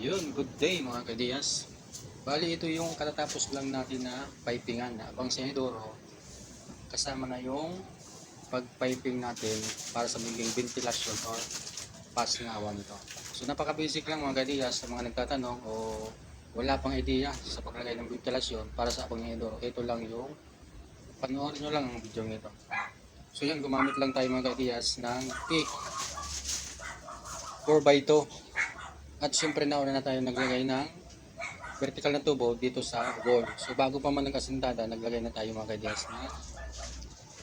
Yun, good day mga kadiyas. Bali ito yung katatapos lang natin na pipingan na abang senidoro. Kasama na yung pag-piping natin para sa magiging ventilasyon or pasngawan nito. So napaka-basic lang mga kadiyas sa mga nagtatanong o wala pang idea sa paglagay ng ventilasyon para sa abang senidoro. Ito lang yung panoorin nyo lang ang video nito. So yan, gumamit lang tayo mga kadiyas ng TIC 4x2 at syempre nauna na tayo naglagay ng vertical na tubo dito sa wall. So bago pa man nagkasintada, naglagay na tayo mga kadyas na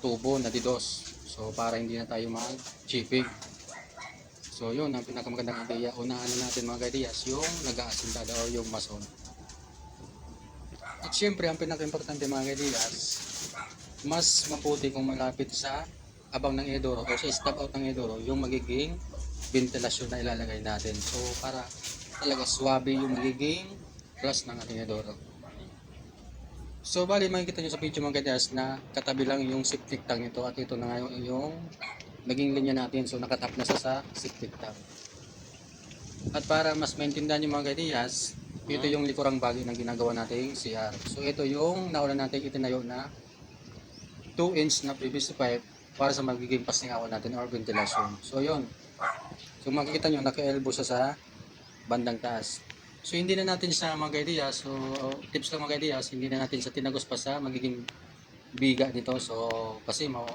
tubo na didos. So para hindi na tayo mag-chipping. So yun ang pinakamagandang ideya. Unahan na natin mga kadyas yung nag-aasintada o yung mason. At syempre ang pinaka-importante mga kadyas, mas maputi kung malapit sa abang ng edoro o sa step out ng edoro yung magiging ventilasyon na ilalagay natin. So, para talaga swabe yung magiging plus ng ating edoro. So, bali makikita nyo sa video mga kadyas na katabi lang yung septic tank nito at ito na nga yung, yung naging linya natin. So, nakatap na sa sa septic tank. At para mas maintindihan nyo mga kadyas, ito yung likurang bagay na ginagawa nating CR. So, ito yung nauna natin itinayo na 2 inch na PVC pipe para sa magiging pasingawan natin or ventilasyon. So, yun. So makikita nyo, naka-elbow siya sa bandang taas. So hindi na natin sa mga idea, so tips lang mga idea, hindi na natin sa tinagos pa sa magiging biga nito. So kasi mo,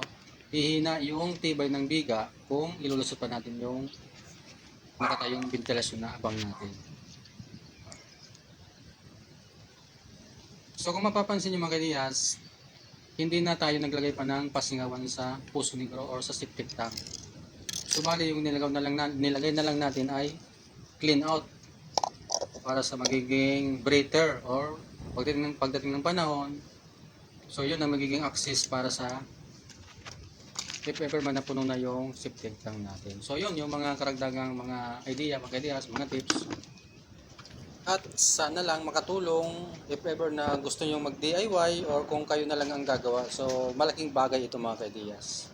hihina yung tibay ng biga kung ilulusot pa natin yung nakatayong ventilasyon na abang natin. So kung mapapansin nyo mga ideyas, hindi na tayo naglagay pa ng pasingawan sa puso negro or sa septic tank. So bali yung nilagaw na lang na, nilagay na lang natin ay clean out para sa magiging breather or pagdating ng pagdating ng panahon. So yun ang magiging access para sa if ever man napuno na yung septic tank natin. So yun yung mga karagdagang mga idea, mga ideas, mga tips. At sana lang makatulong if ever na gusto nyo mag DIY or kung kayo na lang ang gagawa. So malaking bagay ito mga ideas.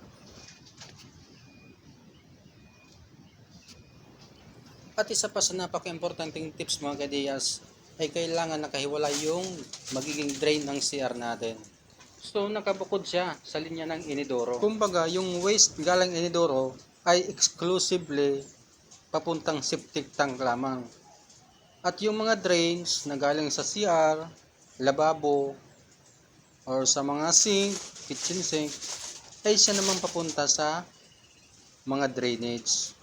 At isa pa sa napaka-importanting tips mga kadiyas ay kailangan nakahiwalay yung magiging drain ng CR natin. So nakabukod siya sa linya ng inidoro. Kumbaga yung waste galang inidoro ay exclusively papuntang septic tank lamang. At yung mga drains na galing sa CR, lababo, or sa mga sink, kitchen sink, ay siya naman papunta sa mga drainage.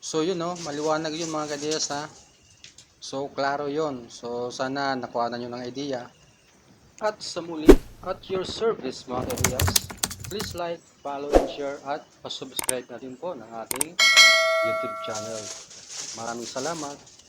So yun no, maliwanag yun mga kadiyas ha. So klaro yun. So sana nakuha na nyo ng idea. At sa muli, at your service mga kadiyas, please like, follow, and share at pasubscribe na din po ng ating YouTube channel. Maraming salamat.